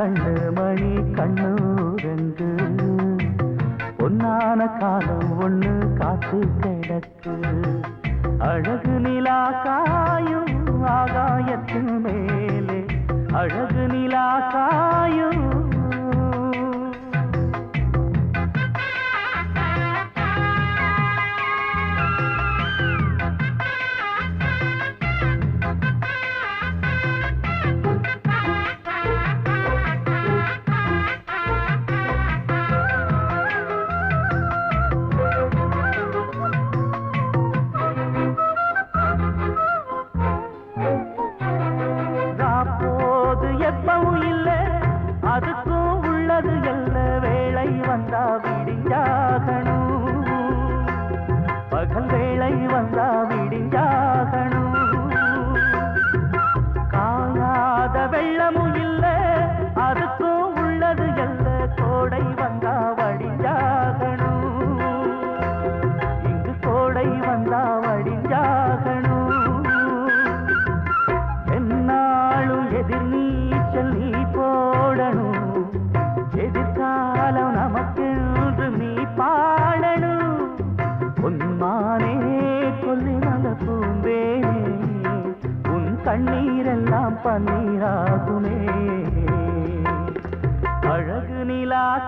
கண்ணு மணி கண்ணு ரெண்டு. பொன்னான காலம் ஒண்ணு காத்து கிடக்கு. அழகு நிலா காயும் ஆகாயத்து மேலே. அழகு நிலா காயும் கோடை வந்த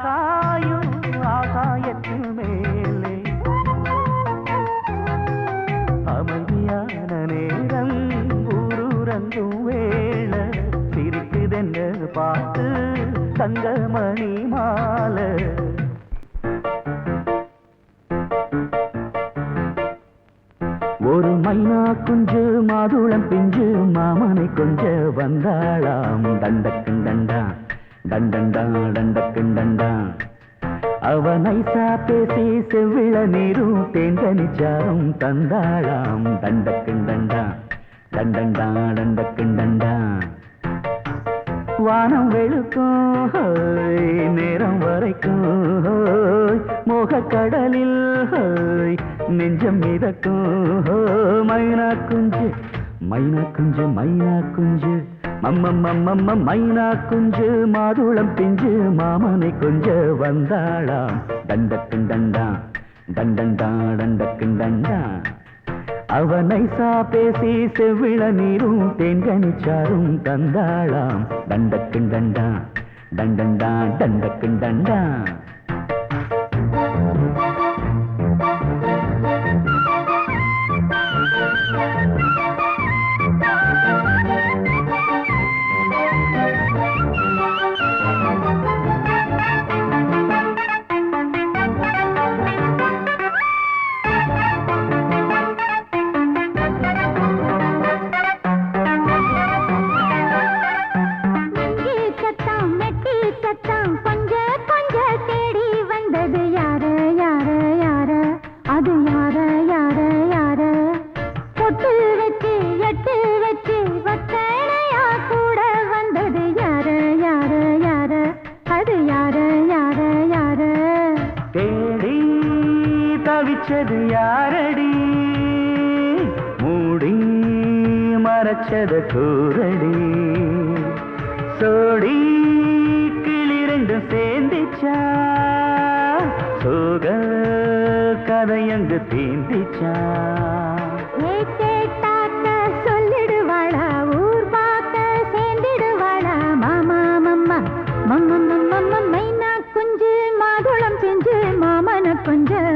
காயும் ஆகாயத்தின் மேலே. அமைதியான நேரம் ஊரூரங்கும் வேள. சிரிக்குதென்ன பார்த்து தங்கமணி மாலை. ஒரு மைனா குஞ்சு மாதுளம் பிஞ்சு மாமனை கொஞ்ச வந்தாளாம் தண்டக்கு. செவ்விள நீரும் தேந்தனிச்சாரும் தந்தாளாம் தண்டக்கன் தண்டா தண்டண்டா டண்டக்கன் வானம் வெளுக்கும் நேரம் வரைக்கும் ஹோய், மோகக்கடலில் நெஞ்சம் மிதக்கும் மைனா குஞ்சு மைனா குஞ்சு மைனா குஞ்சு. மம்மம்மம்மம்ம மைனா குஞ்சு. மாதுளம் பிஞ்சு மாமனை கொஞ்ச வந்தாளாம் தண்டக்கும் தண்டா. தண்டண்டா அவனை சா பேசி செவ்விள நீரும் தேன்கனிச்சாரும் தந்தாளாம். தண்டக்குன் தண்டா தண்டண்டா தண்டக்குன் கூரடி சோடி கிளி சேர்ந்திச்சா? சோக கதையங்கு தீந்திச்சா ஏ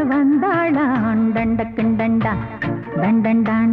வந்தாளா? சொல்லிடுவாளா கிண்டண்டா. தண்டண்டா.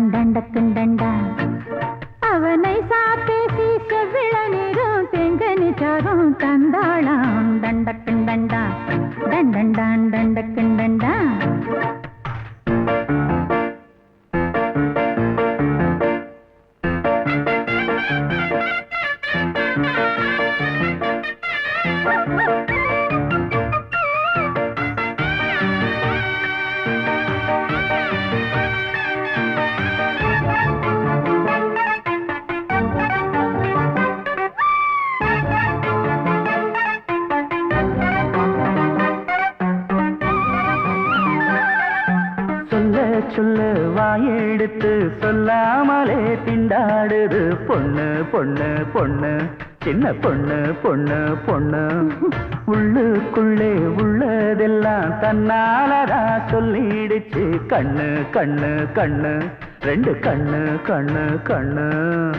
பொண்ணு சின்ன பொண்ணு பொண்ணு பொண்ணு. உள்ளுக்குள்ளே உள்ளதெல்லாம் தன்னாலதான் சொல்லிடுச்சு. கண்ணு கண்ணு கண்ணு. ரெண்டு கண்ணு கண்ணு கண்ணு.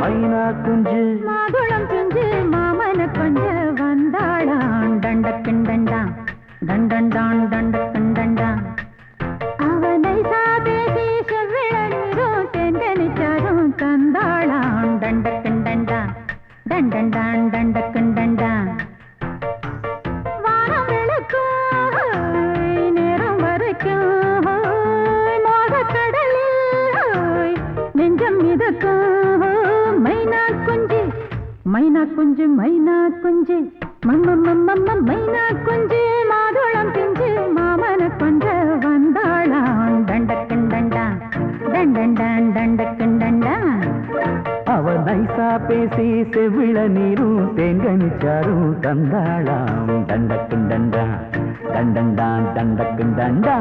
மைனா குஞ்சு நடந்தாளாம் தண்டக்கும் தண்டா தண்டண்டான் தண்டக்கும் தண்டா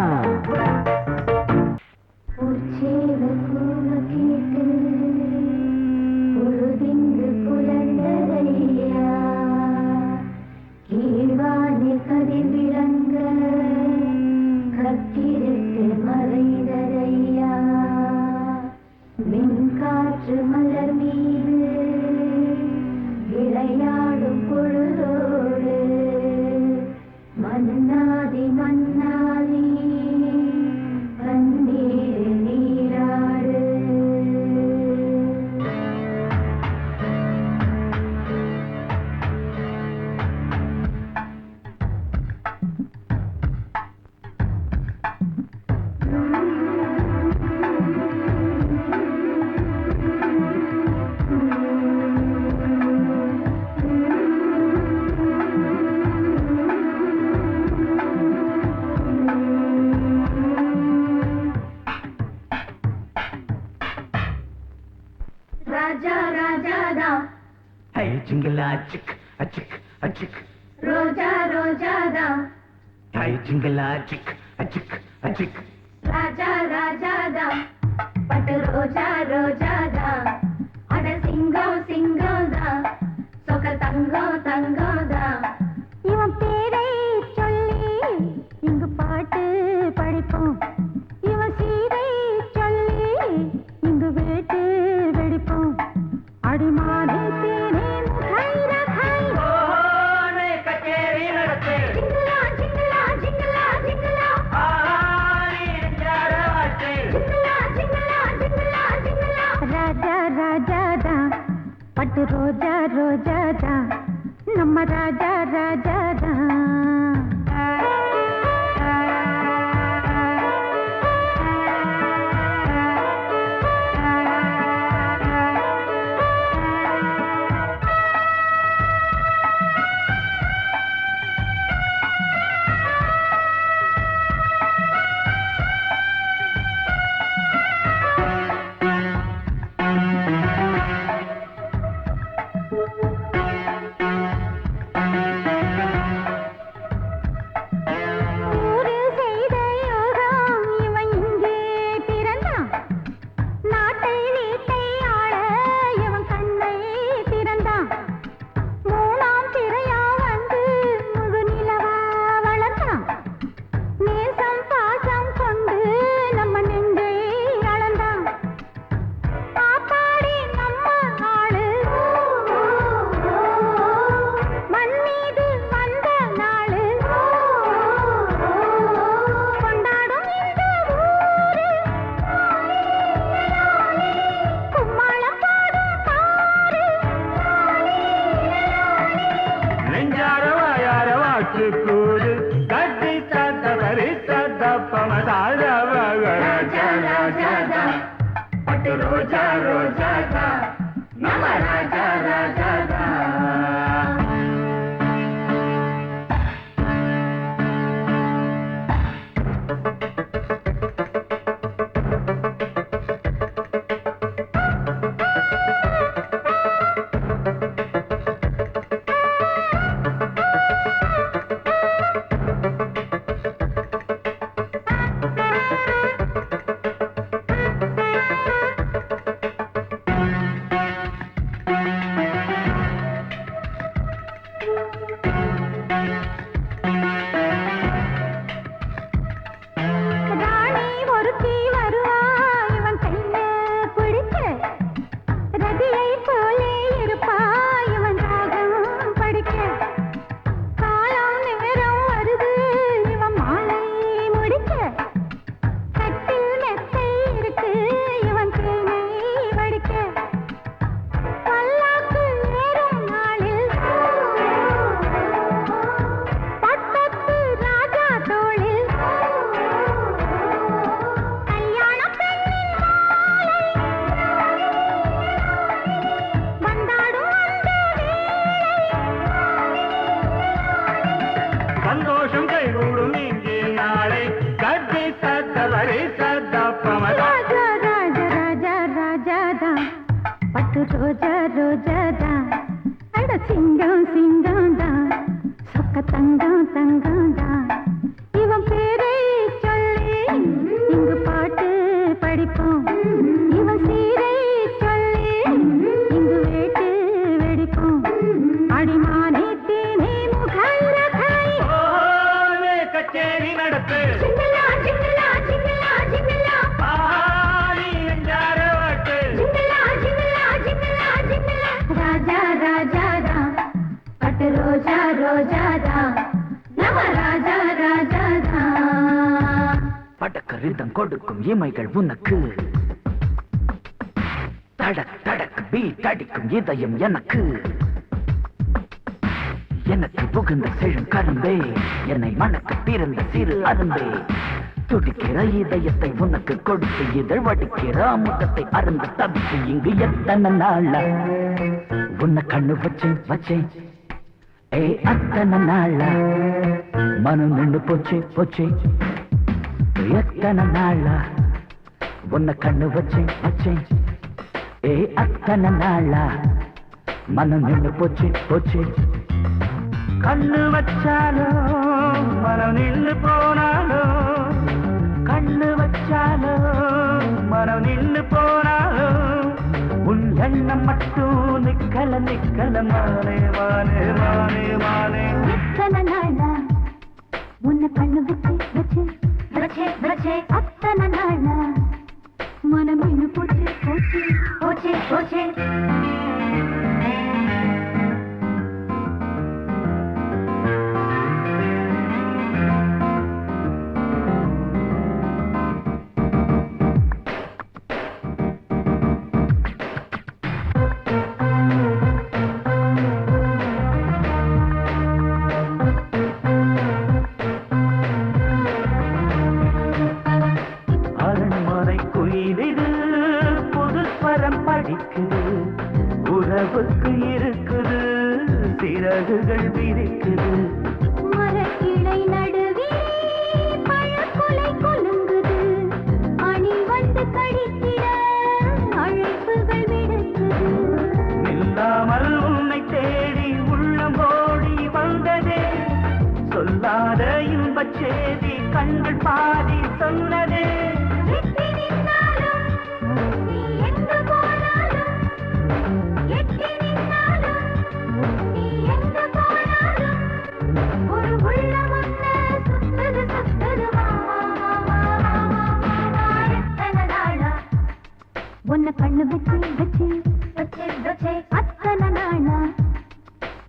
magic. ரிதம் கொடுக்கும் இமைகள் உனக்கு. தடக் தடக் பீட் அடிக்கும் இதயம் எனக்கு. எனக்கு புகுந்த செழும் கரும்பே என்னை மனக்கு பிறந்த சிறு அரும்பே. துடிக்கிற இதயத்தை உனக்கு கொடுத்து இதழ் வடிக்கிற அமுகத்தை அருந்து தவித்து இங்கு எத்தனை நாள? உன்னை கண்ணு வச்சேன் வச்சேன் ஏ அத்தனை நாள? மனம் நின்று போச்சு போச்சு. எத்தனை நாளா? உன்னை கண்ணு வச்சேன் வச்சேன் ஏ அத்தனை நாளா? மனம் நின்று போச்சு போச்சு. கண்ணு வச்சாலோ மனம் நின்று போனாலோ? கண்ணு வச்சாலோ மனம் நின்று போனாலோ? உன் எண்ணம் மட்டும் நிக்கல நிக்கல மானே மானே மானே மானே. எத்தனை நாளா? உன்னை கண்ணு வச்சு வச்சு. வச்சே வச்சே அத்தனை நாளா மனம் இன்னும் போச்சு போச்சு போச்சே போச்சே செய்தி கண்கள் பாதி சொன்னது. உன்னை கண்ணு வச்சு வச்சு வச்சு வச்சு அத்தனை நாளா.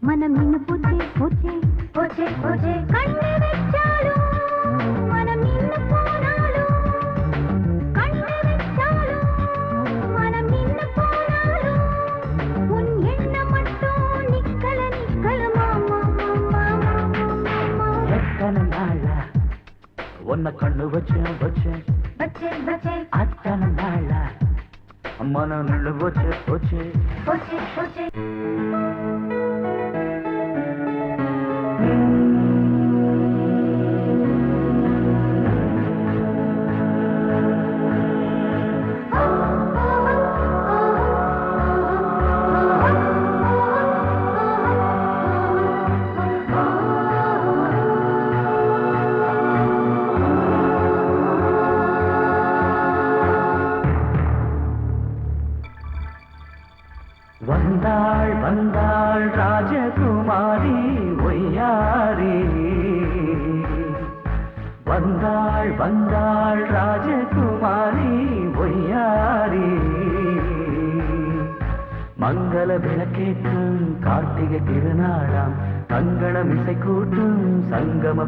மனம் இன்னும் போச்சே போச்சே போச்சே போச்சே. கண்ணு ప్రాణంలో వచ్చే. వచ్చే వచ్చే.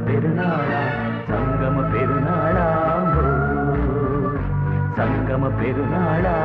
பெருநாளா சங்கம பெருநாளா சங்கம பெருநாளா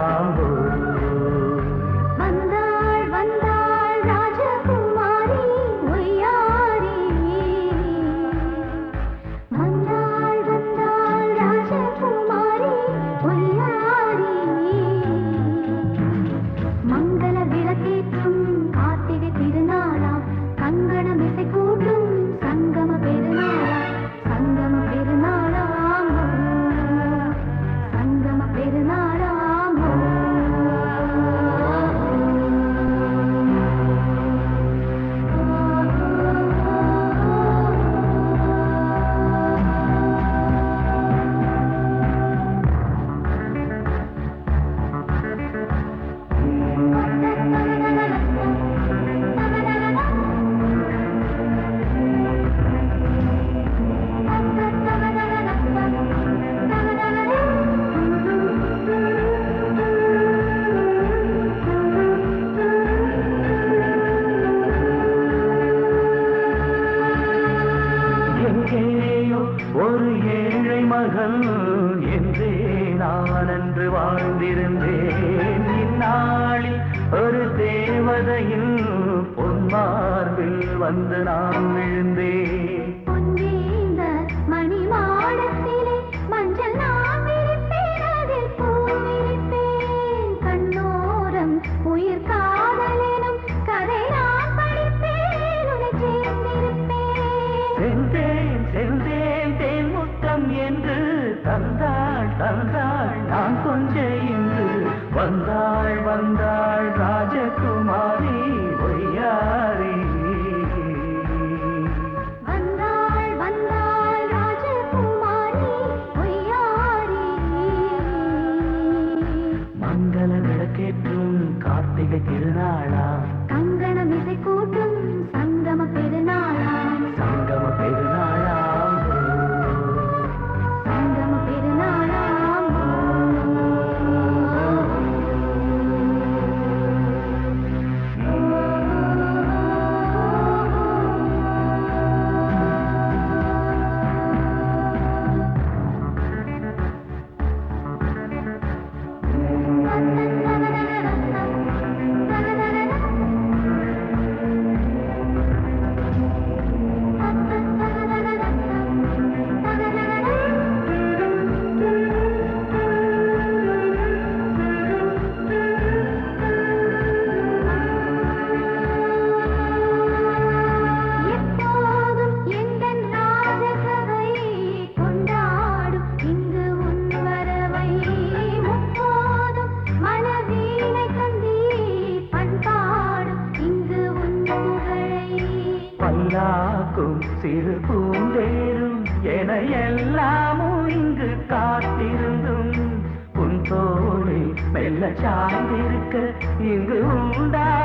சிறு பூந்தேரும் என எல்லாமும் இங்கு காத்திருந்தும். உன் தோளில் மெல்ல சார்ந்திருக்க இங்கு உண்டா?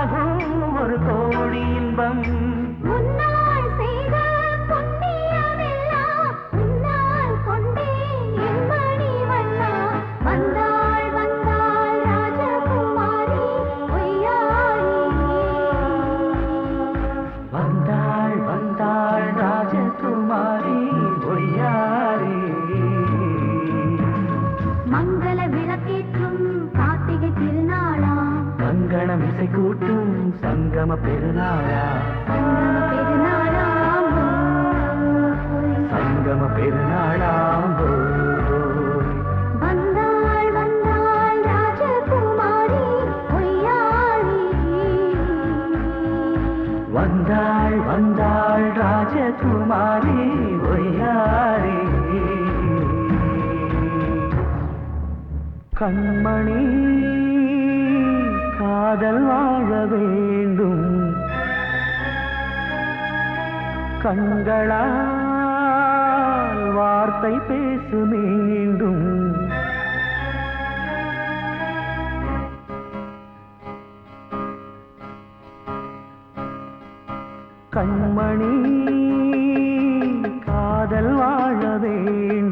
சங்கம பெருநாளா? சங்கம பெருநாளாம் வந்தாள் வந்தாள் ராஜகுமாரி ஒய்யாரே கண்மணி காதல் வாழவே. கண்களால் வார்த்தை பேசு மீண்டும். கண்மணி காதல் வாழ வேண்டும்